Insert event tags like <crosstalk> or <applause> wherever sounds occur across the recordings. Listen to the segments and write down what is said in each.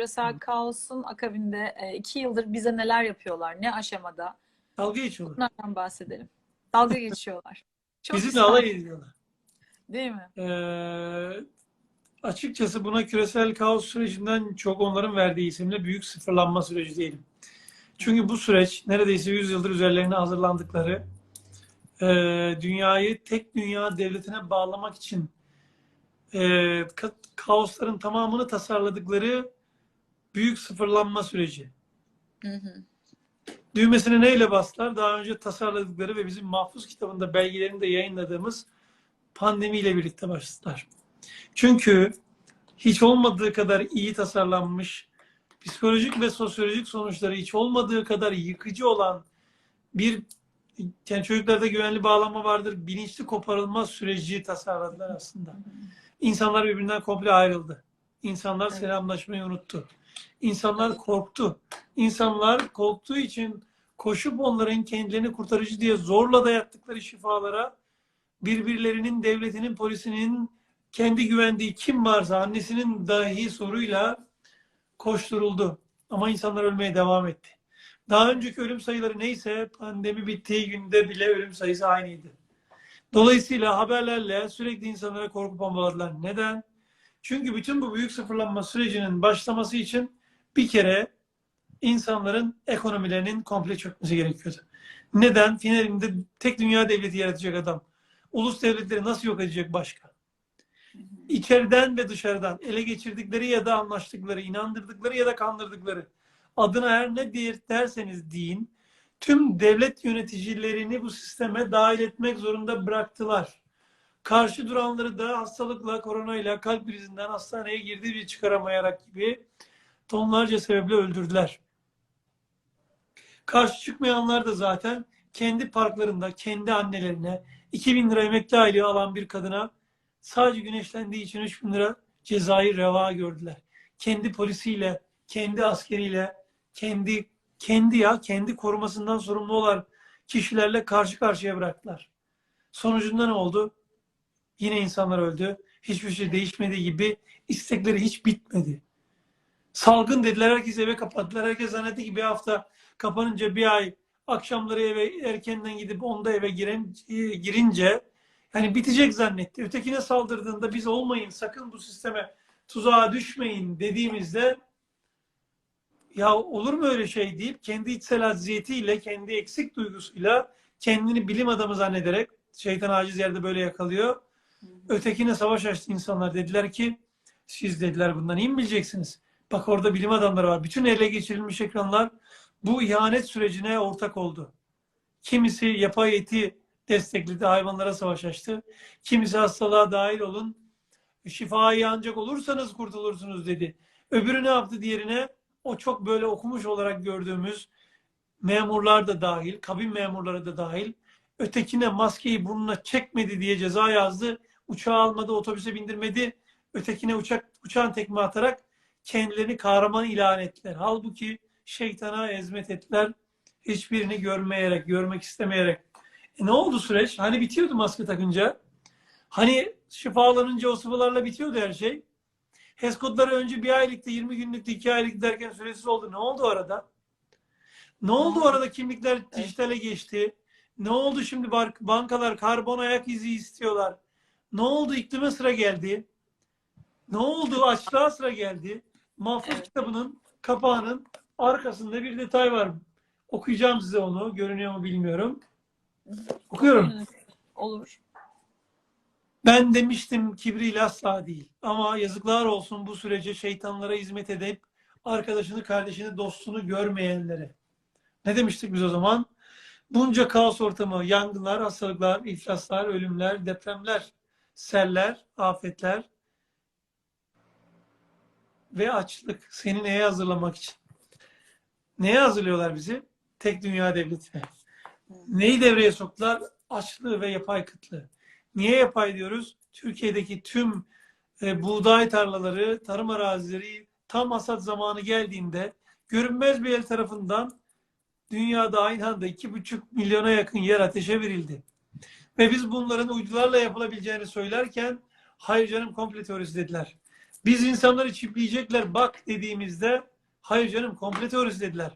küresel kaosun akabinde e, iki yıldır bize neler yapıyorlar, ne aşamada? Dalga geçiyorlar. Bunlardan bahsedelim. Dalga geçiyorlar. <laughs> Çok Bizi de alay ediyorlar. değil mi? Ee, açıkçası buna küresel kaos sürecinden çok onların verdiği isimle büyük sıfırlanma süreci diyelim. Çünkü bu süreç neredeyse 100 yıldır üzerlerine hazırlandıkları e, dünyayı tek dünya devletine bağlamak için e, ka- kaosların tamamını tasarladıkları büyük sıfırlanma süreci. Hı hı. Düğmesine neyle bastılar? Daha önce tasarladıkları ve bizim mahfuz kitabında belgelerinde yayınladığımız pandemiyle birlikte başladılar. Çünkü hiç olmadığı kadar iyi tasarlanmış, psikolojik ve sosyolojik sonuçları hiç olmadığı kadar yıkıcı olan bir yani çocuklarda güvenli bağlanma vardır, bilinçli koparılma süreci tasarladılar aslında. İnsanlar birbirinden komple ayrıldı. İnsanlar Evet. selamlaşmayı unuttu. İnsanlar korktu. İnsanlar korktuğu için koşup onların kendilerini kurtarıcı diye zorla dayattıkları şifalara birbirlerinin, devletinin, polisinin, kendi güvendiği kim varsa annesinin dahi soruyla koşturuldu. Ama insanlar ölmeye devam etti. Daha önceki ölüm sayıları neyse pandemi bittiği günde bile ölüm sayısı aynıydı. Dolayısıyla haberlerle sürekli insanlara korku bombaladılar. Neden? Çünkü bütün bu büyük sıfırlanma sürecinin başlaması için bir kere insanların ekonomilerinin komple çökmesi gerekiyordu. Neden? Finalinde tek dünya devleti yaratacak adam. Ulus devletleri nasıl yok edecek başka? İçeriden ve dışarıdan ele geçirdikleri ya da anlaştıkları, inandırdıkları ya da kandırdıkları adına her ne der- derseniz deyin tüm devlet yöneticilerini bu sisteme dahil etmek zorunda bıraktılar. Karşı duranları da hastalıkla, koronayla, kalp krizinden hastaneye girdi bir çıkaramayarak gibi tonlarca sebeple öldürdüler. Karşı çıkmayanlar da zaten kendi parklarında, kendi annelerine 2000 lira emekli aylığı alan bir kadına sadece güneşlendiği için 3000 lira cezayı reva gördüler. Kendi polisiyle, kendi askeriyle, kendi kendi ya kendi korumasından sorumlu olan kişilerle karşı karşıya bıraktılar. Sonucunda ne oldu? Yine insanlar öldü. Hiçbir şey değişmediği gibi istekleri hiç bitmedi. Salgın dediler, herkes eve kapattılar. Herkes zannetti ki bir hafta kapanınca bir ay akşamları eve erkenden gidip onda eve giren, girince yani bitecek zannetti. Ötekine saldırdığında biz olmayın, sakın bu sisteme tuzağa düşmeyin dediğimizde ya olur mu öyle şey deyip kendi içsel acziyetiyle, kendi eksik duygusuyla kendini bilim adamı zannederek şeytan aciz yerde böyle yakalıyor. Ötekine savaş açtı insanlar. Dediler ki siz dediler bundan iyi mi bileceksiniz? Bak orada bilim adamları var. Bütün ele geçirilmiş ekranlar bu ihanet sürecine ortak oldu. Kimisi yapay eti destekledi, hayvanlara savaş açtı. Kimisi hastalığa dahil olun, şifayı ancak olursanız kurtulursunuz dedi. Öbürü ne yaptı diğerine? O çok böyle okumuş olarak gördüğümüz memurlar da dahil, kabin memurları da dahil. Ötekine maskeyi burnuna çekmedi diye ceza yazdı. Uçağa almadı, otobüse bindirmedi. Ötekine uçak uçağın tekme atarak kendilerini kahraman ilan ettiler. Halbuki şeytana ezmet ettiler. Hiçbirini görmeyerek, görmek istemeyerek. E ne oldu süreç? Hani bitiyordu maske takınca? Hani şifalanınca o sıvılarla bitiyordu her şey? HES kodları önce bir aylıktı, 20 günlüktü, 2 aylık derken süresiz oldu. Ne oldu arada? Ne oldu arada kimlikler dijitale geçti? Ne oldu şimdi bankalar karbon ayak izi istiyorlar? Ne oldu iklime sıra geldi? Ne oldu açlığa sıra geldi? Mahfuz Evet. kitabının kapağının arkasında bir detay var. Okuyacağım size onu. Görünüyor mu bilmiyorum. Okuyorum. Evet, Olur. Ben demiştim kibriyle asla değil. Ama yazıklar olsun bu sürece şeytanlara hizmet edip arkadaşını, kardeşini, dostunu görmeyenlere. Ne demiştik biz o zaman? Bunca kaos ortamı, yangınlar, hastalıklar, iflaslar, ölümler, depremler, seller, afetler ve açlık seni neye hazırlamak için? Neye hazırlıyorlar bizi? Tek dünya devletine. Neyi devreye soktular? Açlığı ve yapay kıtlığı. Niye yapay diyoruz? Türkiye'deki tüm e, buğday tarlaları, tarım arazileri tam hasat zamanı geldiğinde görünmez bir el tarafından dünyada aynı anda 2,5 milyona yakın yer ateşe verildi. Ve biz bunların uydularla yapılabileceğini söylerken hayır canım komple teorisi dediler. Biz insanları çipleyecekler bak dediğimizde hayır canım komple teorisi dediler.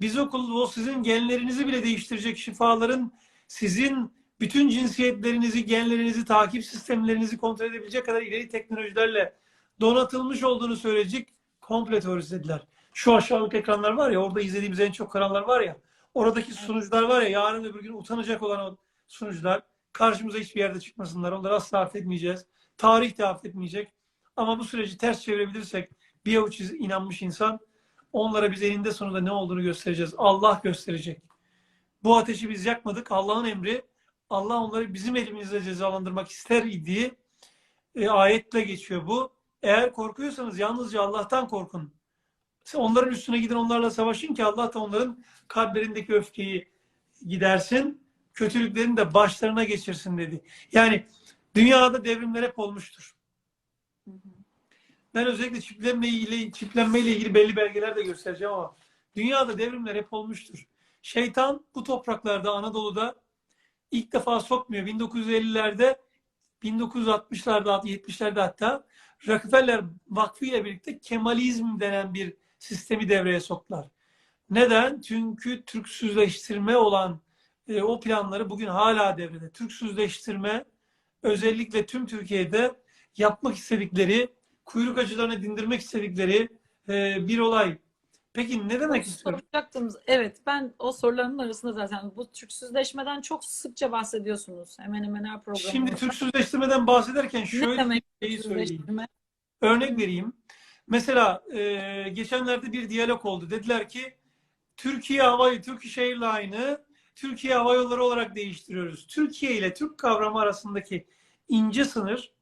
Biz okul o sizin genlerinizi bile değiştirecek şifaların sizin bütün cinsiyetlerinizi, genlerinizi, takip sistemlerinizi kontrol edebilecek kadar ileri teknolojilerle donatılmış olduğunu söyleyecek komple teorisi dediler. Şu aşağılık ekranlar var ya orada izlediğimiz en çok kanallar var ya oradaki sunucular var ya yarın öbür gün utanacak olan o sunucular karşımıza hiçbir yerde çıkmasınlar. Onları asla affetmeyeceğiz. Tarih de affetmeyecek. Ama bu süreci ters çevirebilirsek bir avuç inanmış insan onlara biz eninde sonunda ne olduğunu göstereceğiz. Allah gösterecek. Bu ateşi biz yakmadık. Allah'ın emri. Allah onları bizim elimizle cezalandırmak ister diye e, ayetle geçiyor bu. Eğer korkuyorsanız yalnızca Allah'tan korkun. Onların üstüne gidin onlarla savaşın ki Allah da onların kalplerindeki öfkeyi gidersin. Kötülüklerini de başlarına geçirsin dedi. Yani dünyada devrimler hep olmuştur. Ben özellikle çiplenme ilgili, çiplenmeyle ilgili belli belgeler de göstereceğim ama dünyada devrimler hep olmuştur. Şeytan bu topraklarda Anadolu'da ilk defa sokmuyor. 1950'lerde 1960'larda 70'lerde hatta Rockefeller Vakfı ile birlikte Kemalizm denen bir sistemi devreye soktular. Neden? Çünkü Türksüzleştirme olan e, o planları bugün hala devrede. Türksüzleştirme özellikle tüm Türkiye'de yapmak istedikleri, kuyruk acılarını dindirmek istedikleri e, bir olay. Peki ne demek istiyorum? Soracaktım. Evet, ben o sorularımın arasında zaten bu Türksüzleşmeden çok sıkça bahsediyorsunuz. Hemen hemen her programda. Şimdi Türksüzleştirmeden bahsederken şöyle bir şey söyleyeyim. Örnek vereyim. Mesela e, geçenlerde bir diyalog oldu. Dediler ki Türkiye Hava Turkish Airline'ı Türkiye Hava Yolları olarak değiştiriyoruz. Türkiye ile Türk kavramı arasındaki ince sınır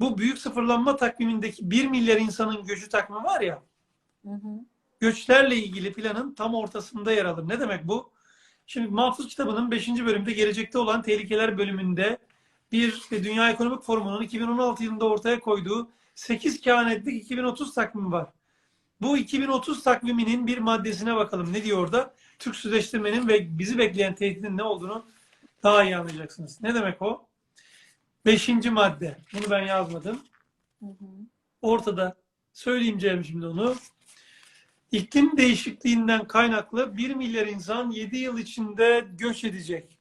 bu büyük sıfırlanma takvimindeki 1 milyar insanın göçü takvimi var ya Hı hı. göçlerle ilgili planın tam ortasında yer alır. Ne demek bu? Şimdi Mahfuz kitabının 5. bölümde gelecekte olan tehlikeler bölümünde bir Dünya Ekonomik Forumu'nun 2016 yılında ortaya koyduğu 8 kehanetlik 2030 takvimi var. Bu 2030 takviminin bir maddesine bakalım. Ne diyor orada? Türksüzleştirmenin ve bizi bekleyen tehditin ne olduğunu daha iyi anlayacaksınız. Ne demek o? Beşinci madde. Bunu ben yazmadım. Ortada. Söyleyeceğim şimdi onu. İklim değişikliğinden kaynaklı 1 milyar insan 7 yıl içinde göç edecek.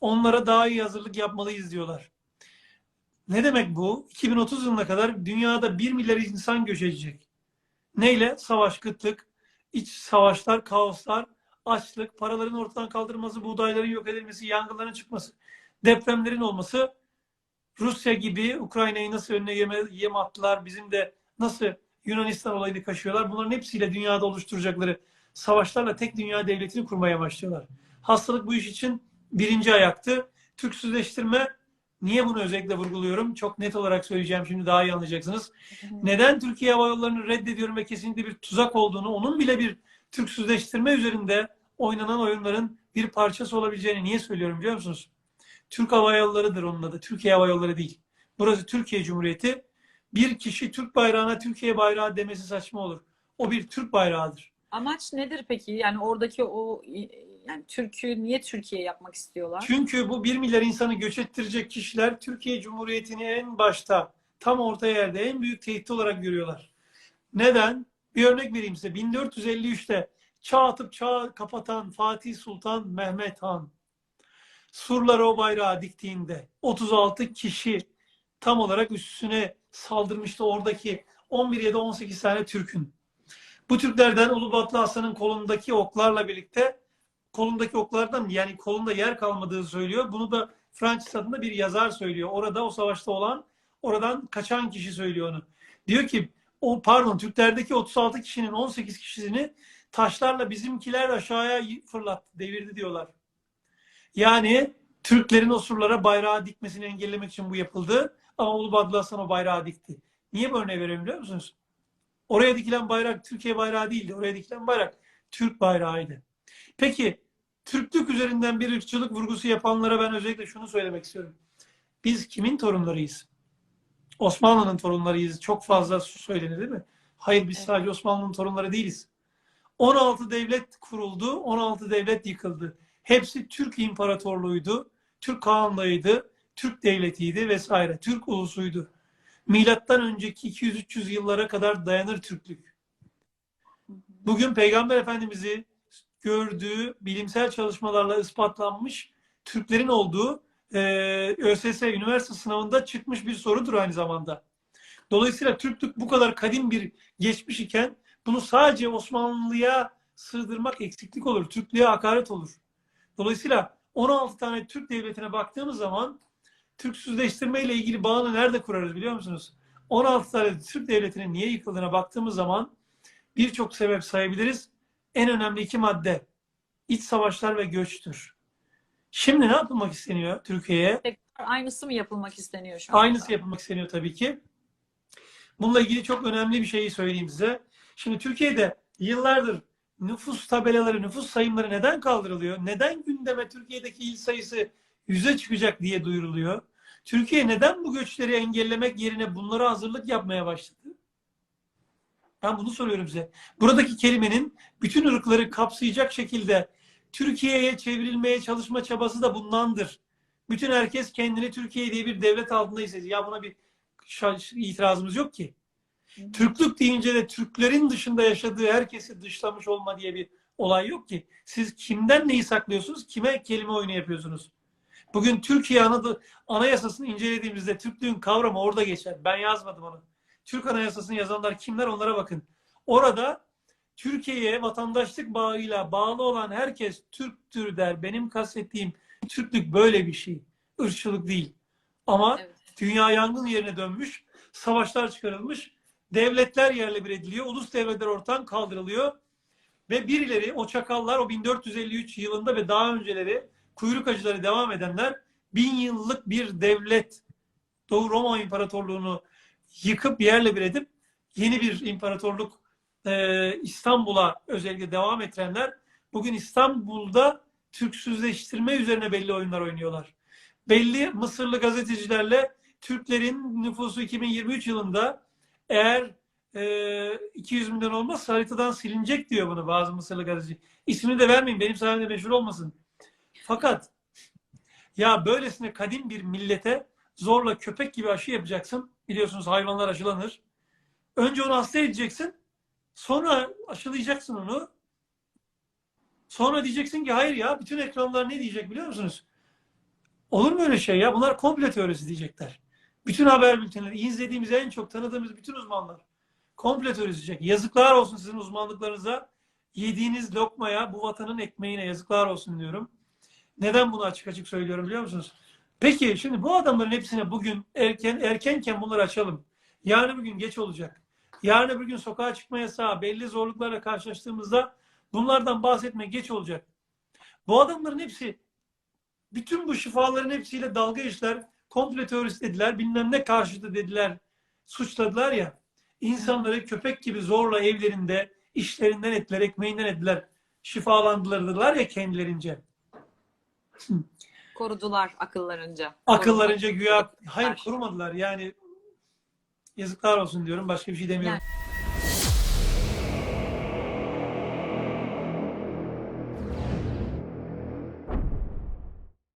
Onlara daha iyi hazırlık yapmalıyız diyorlar. Ne demek bu? 2030 yılına kadar dünyada 1 milyar insan göç edecek. Neyle? Savaş, kıtlık, iç savaşlar, kaoslar, açlık, paraların ortadan kaldırılması, buğdayların yok edilmesi, yangınların çıkması, depremlerin olması, Rusya gibi Ukrayna'yı nasıl önüne yeme, yem attılar, bizim de nasıl Yunanistan olayını kaşıyorlar. Bunların hepsiyle dünyada oluşturacakları savaşlarla tek dünya devletini kurmaya başlıyorlar. Hastalık bu iş için birinci ayaktı. Türksüzleştirme niye bunu özellikle vurguluyorum? Çok net olarak söyleyeceğim şimdi daha iyi anlayacaksınız. Neden Türkiye Hava Yolları'nı reddediyorum ve kesinlikle bir tuzak olduğunu, onun bile bir Türksüzleştirme üzerinde oynanan oyunların bir parçası olabileceğini niye söylüyorum biliyor musunuz? Türk Hava Yolları'dır onun adı. Türkiye Hava Yolları değil. Burası Türkiye Cumhuriyeti. Bir kişi Türk bayrağına Türkiye bayrağı demesi saçma olur. O bir Türk bayrağıdır. Amaç nedir peki? Yani oradaki o yani Türk'ü niye Türkiye yapmak istiyorlar? Çünkü bu 1 milyar insanı göç ettirecek kişiler Türkiye Cumhuriyeti'ni en başta tam orta yerde en büyük tehdit olarak görüyorlar. Neden? Bir örnek vereyim size. 1453'te çağ atıp çağ kapatan Fatih Sultan Mehmet Han surlara o bayrağı diktiğinde 36 kişi tam olarak üstüne saldırmıştı oradaki 11 ya da 18 tane Türk'ün. Bu Türklerden Ulubatlı Hasan'ın kolundaki oklarla birlikte kolundaki oklardan yani kolunda yer kalmadığı söylüyor. Bunu da Fransız adında bir yazar söylüyor. Orada o savaşta olan oradan kaçan kişi söylüyor onu. Diyor ki o pardon Türklerdeki 36 kişinin 18 kişisini taşlarla bizimkiler aşağıya fırlattı, devirdi diyorlar. Yani Türklerin o surlara bayrağı dikmesini engellemek için bu yapıldı. Ama Ulubatlı Hasan o bayrağı dikti. Niye bu örneği veriyorum biliyor musunuz? Oraya dikilen bayrak Türkiye bayrağı değildi. Oraya dikilen bayrak Türk bayrağıydı. Peki Türklük üzerinden bir ırkçılık vurgusu yapanlara ben özellikle şunu söylemek istiyorum. Biz kimin torunlarıyız? Osmanlı'nın torunlarıyız. Çok fazla söylenir değil mi? Hayır biz Evet. sadece Osmanlı'nın torunları değiliz. 16 devlet kuruldu, 16 devlet yıkıldı. Hepsi Türk İmparatorluğuydu, Türk Kağanlığıydı, Türk devletiydi vesaire. Türk ulusuydu. milattan önceki 200-300 yıllara kadar dayanır Türklük. Bugün Peygamber Efendimiz'i gördüğü bilimsel çalışmalarla ispatlanmış Türklerin olduğu e, ÖSS üniversite sınavında çıkmış bir sorudur aynı zamanda. Dolayısıyla Türklük bu kadar kadim bir geçmiş iken bunu sadece Osmanlı'ya sığdırmak eksiklik olur. Türklüğe hakaret olur. Dolayısıyla 16 tane Türk devletine baktığımız zaman Türksüzleştirme ile ilgili bağını nerede kurarız biliyor musunuz? 16 tane Türk devletinin niye yıkıldığına baktığımız zaman birçok sebep sayabiliriz. En önemli iki madde iç savaşlar ve göçtür. Şimdi ne yapılmak isteniyor Türkiye'ye? Aynısı mı yapılmak isteniyor şu anda? Aynısı yapılmak isteniyor tabii ki. Bununla ilgili çok önemli bir şeyi söyleyeyim size. Şimdi Türkiye'de yıllardır nüfus tabelaları, nüfus sayımları neden kaldırılıyor? Neden gündeme Türkiye'deki il sayısı yüze çıkacak diye duyuruluyor? Türkiye neden bu göçleri engellemek yerine bunlara hazırlık yapmaya başladı? Ben bunu soruyorum size. Buradaki kelimenin bütün ırkları kapsayacak şekilde Türkiye'ye çevrilmeye çalışma çabası da bundandır. Bütün herkes kendini Türkiye diye bir devlet altında hissediyor. Ya buna bir itirazımız yok ki. Türklük deyince de Türklerin dışında yaşadığı herkesi dışlamış olma diye bir olay yok ki. Siz kimden neyi saklıyorsunuz? Kime kelime oyunu yapıyorsunuz? Bugün Türkiye Anad- Anayasası'nı incelediğimizde Türklüğün kavramı orada geçer. Ben yazmadım onu. Türk Anayasası'nı yazanlar kimler onlara bakın. Orada Türkiye'ye vatandaşlık bağıyla bağlı olan herkes Türktür der. Benim kastettiğim Türklük böyle bir şey. Irkçılık değil. Ama Evet. dünya yangın yerine dönmüş, savaşlar çıkarılmış, devletler yerle bir ediliyor, ulus devletler ortadan kaldırılıyor ve birileri o çakallar o 1453 yılında ve daha önceleri kuyruk acıları devam edenler bin yıllık bir devlet Doğu Roma İmparatorluğunu yıkıp yerle bir edip yeni bir imparatorluk e, İstanbul'a özellikle devam ettirenler bugün İstanbul'da Türksüzleştirme üzerine belli oyunlar oynuyorlar. Belli Mısırlı gazetecilerle Türklerin nüfusu 2023 yılında eğer e, 200 milyon olmazsa haritadan silinecek diyor bunu bazı Mısırlı gazeteci. İsmini de vermeyin benim sayemde meşhur olmasın. Fakat ya böylesine kadim bir millete zorla köpek gibi aşı yapacaksın. Biliyorsunuz hayvanlar aşılanır. Önce onu hasta edeceksin. Sonra aşılayacaksın onu. Sonra diyeceksin ki hayır ya bütün ekranlar ne diyecek biliyor musunuz? Olur mu öyle şey ya? Bunlar komple teorisi diyecekler. Bütün haber bültenleri, izlediğimiz en çok tanıdığımız bütün uzmanlar komple teorisi diyecek. Yazıklar olsun sizin uzmanlıklarınıza. Yediğiniz lokmaya, bu vatanın ekmeğine yazıklar olsun diyorum. Neden bunu açık açık söylüyorum biliyor musunuz? Peki şimdi bu adamların hepsine bugün erken erkenken bunları açalım. Yarın bir gün geç olacak. Yarın bir gün sokağa çıkma yasağı, belli zorluklarla karşılaştığımızda bunlardan bahsetme geç olacak. Bu adamların hepsi bütün bu şifaların hepsiyle dalga geçtiler. Komple teorisi dediler. Bilmem ne karşıtı dediler. Suçladılar ya. İnsanları köpek gibi zorla evlerinde işlerinden ettiler, ekmeğinden ettiler. Şifalandırdılar ya kendilerince. Korudular akıllarınca. Akıllarınca güya hayır korumadılar. Yani yazıklar olsun diyorum. Başka bir şey demiyorum. Yani